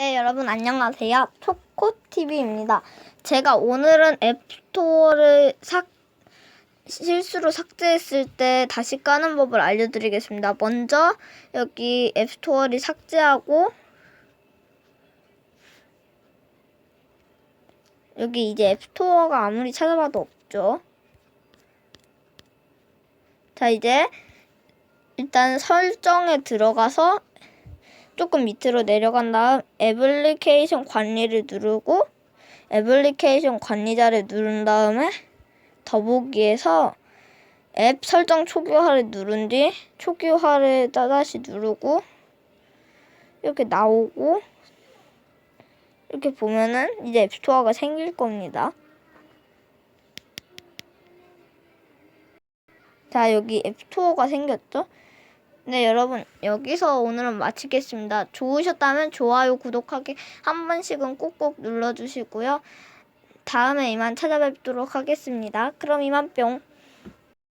네, 여러분 안녕하세요. 초코TV입니다. 제가 오늘은 앱스토어를 삭, 실수로 삭제했을 때 다시 까는 법을 알려드리겠습니다. 먼저 여기 앱스토어를 삭제하고 여기 이제 앱스토어가 아무리 찾아봐도 없죠. 자, 이제 일단 설정에 들어가서 조금 밑으로 내려간 다음 애플리케이션 관리를 누르고 애플리케이션 관리자를 누른 다음에 더보기에서 앱 설정 초기화를 누른 뒤 초기화를 또다시 누르고 이렇게 나오고 이렇게 보면은 이제 앱스토어가 생길 겁니다. 자, 여기 앱스토어가 생겼죠? 네, 여러분, 여기서 오늘은 마치겠습니다. 좋으셨다면 좋아요, 구독하기 한 번씩은 꼭꼭 눌러주시고요. 다음에 이만 찾아뵙도록 하겠습니다. 그럼 이만 뿅.